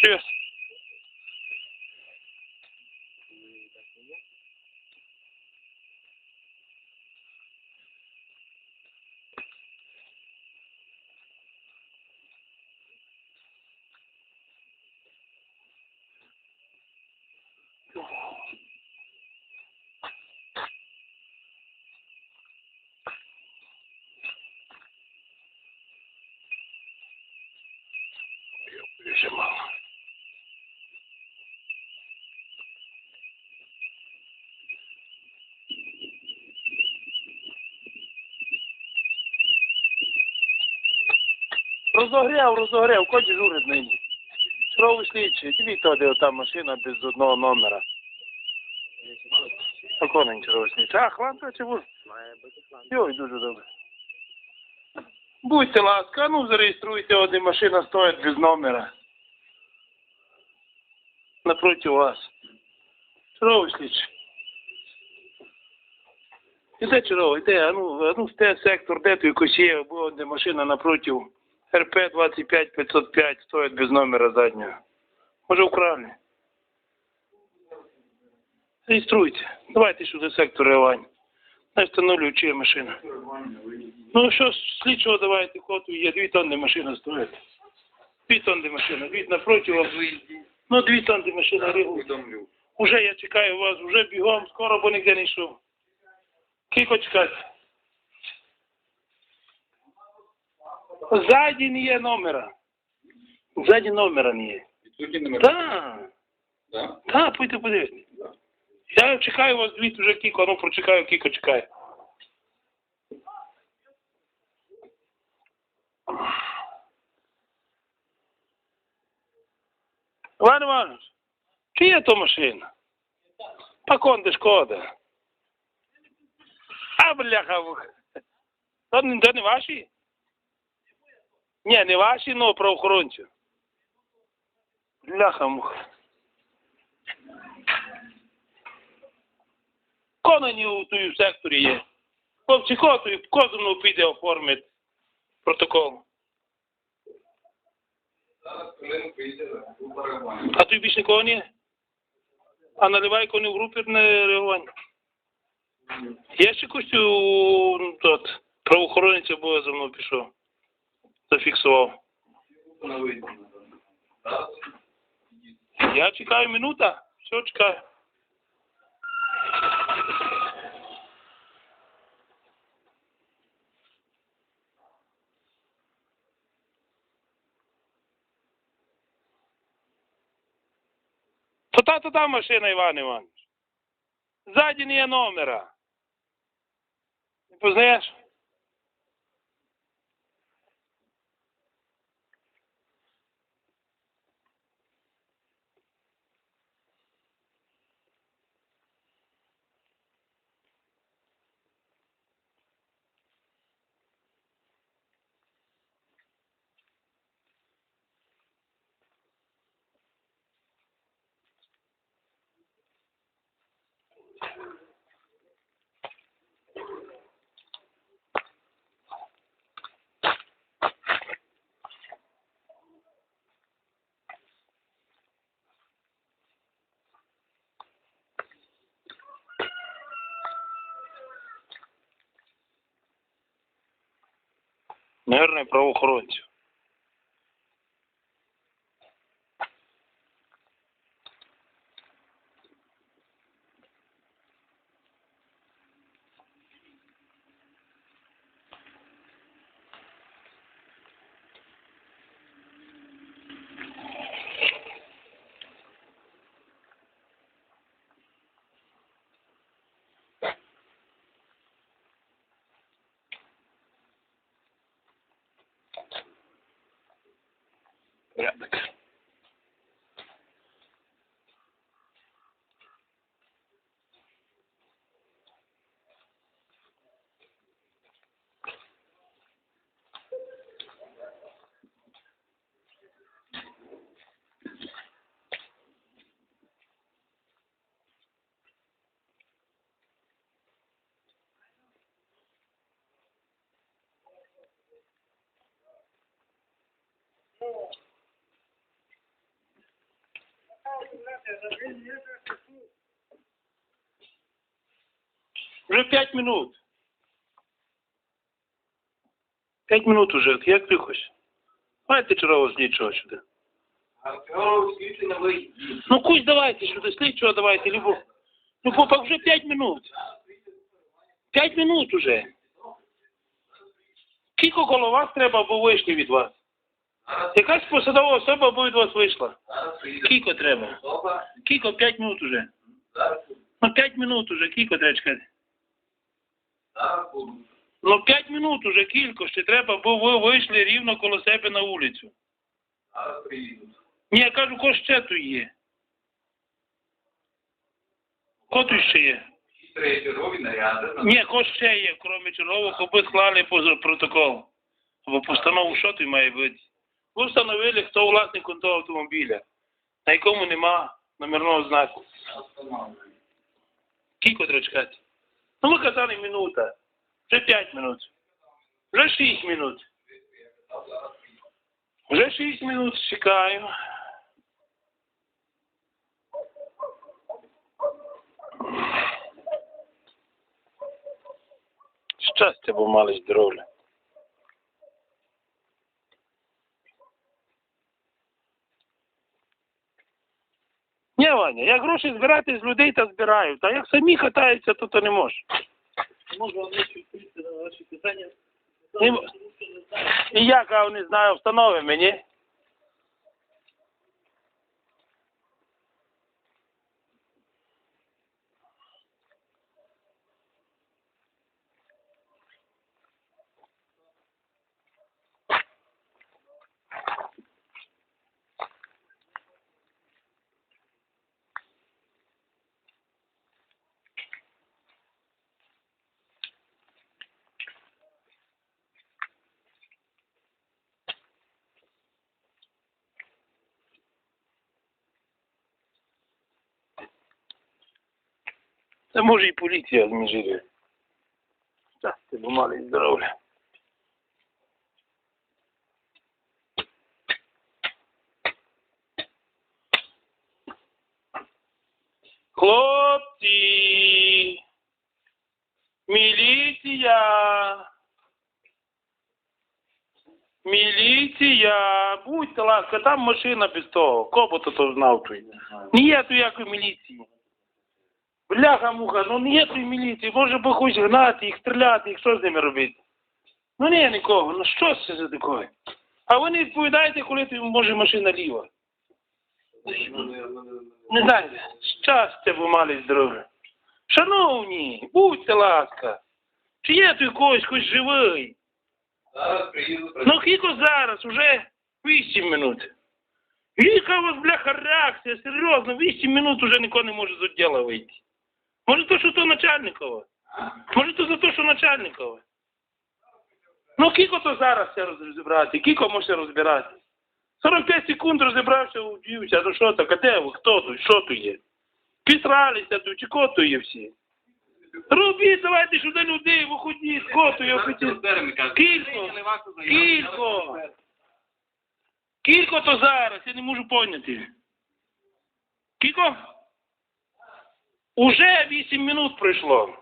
Cheers. Дуже Розогрів, розогрів, кот дежурить нині. Чровий слідчий, то, де ота машина без одного номера. А конень чровий. А, хланка чи був? Має бути план. Йой, дуже добре. Будьте ласка, ну зареєструйте, одна машина стоїть без номера. Напроти вас. Чаровий слідчий. Іде чаровий, іде, а ну, а ну в те сектор, де той косіє, бо одна машина напроти РП 25 505 стоїть без номера заднього. Може вкрали. Реєструйте. Давайте сюди сектор Івань. Не встановлюю, чия машина. Ну що, слідчого давайте, коту є, дві тонни машина стоїть. Дві тонни машина, дві напроти вас. Ну, дві тонни машина ригу. Уже я чекаю вас, вже бігом, скоро, бо ніде не йшов. Кілько чекати? Ззаді не є номера. Ззаді номера не є. Відсутні номер. Так, Так? так, пойте подивитися. Я чекаю вас звідти вже кілько, ну прочекаю, кілько чекаю. Іван Іванович, чи є то машина? Пакон шкода. А, бляха. То не ваші? Ні, не ваші, ну правоохоронці. Бляха муха. Конані у тій секторі є. Хлопці, коту, козину піде оформить протокол. А тут більш нікого ні? А наливайко не в групі не реагування. Я ще якось у ну, тот, правоохоронець мною пішов. Зафіксував. Я чекаю минута. Все, чекаю. Та, то та машина, Іван Іванович. Ззаді не є номера. Не познаєш? Наверное, правоохоронців. Yep. Yeah. Вже п'ять минут. П'ять минут уже. Як ти хочеш? Давайте чергового слідчого сюди. Ну кусь давайте сюди, слідчого давайте, любов. Ну попа вже п'ять минут. П'ять минут уже. Кілько коло вас треба, бо вийшли від вас. Якась посадова особа від вас вийшла. Кілько треба? Кілько? П'ять минут уже. Ну п'ять минут уже, кілько треба чекати? Ну п'ять минут уже кілько ще треба, бо ви вийшли рівно коло себе на вулицю. Ні, я кажу, ко ще тут є. Ко тут ще є? Ні, ко ще є, крім чергового, аби склали протокол. Або постанову, що тут має бути. Ви встановили, хто власник того автомобіля, на якому нема номерного знаку. Кілько треба чекати? Ну, ми казали минута. Вже п'ять минут. Вже шість минут. Вже шість минут чекаю. Щастя, бо мали здоров'я. Ваня, як гроші збирати з людей, та збираю. А як самі хатаються, то то не можеш. Можу вам відповісти на ваші питання. І, як, а не знаю, встанови мені. Це може і поліція зміжили. Щастя, бо мали здоров'я. Хлопці! Міліція! Міліція! Будьте ласка, там машина без того. Кобото то знав той. Ніякої якої міліції. Бляха муха, ну ніякої міліції, може би хоч гнати їх, стріляти їх, що з ними робити? Ну ні, нікого, ну що це за таке? А ви не відповідаєте, коли ти, може машина ліва. Не знаю, щастя бо мали здоров'я. Шановні, будьте ласка, чи є тут когось хоч живий? Зараз приїду. Ну кілько зараз, уже 8 минут. Яка у вас, бляха, реакція, серйозно, 8 минут уже ніхто не може з відділу вийти. Може то, що то начальникова? Може то за те, що начальникова? Ну кілько то зараз це розібрати, кілько може розбирати? 45 секунд розібрався, удивився, ну що так, а де ви, хто тут, що тут є? Підсралися тут, чи кого тут є всі? Робіть, давайте сюди людей, виходіть, кого тут є офіційно. Кілько, кілько. Кілько то зараз, я не можу поняти. Кілько? Уже 8 минут пройшло.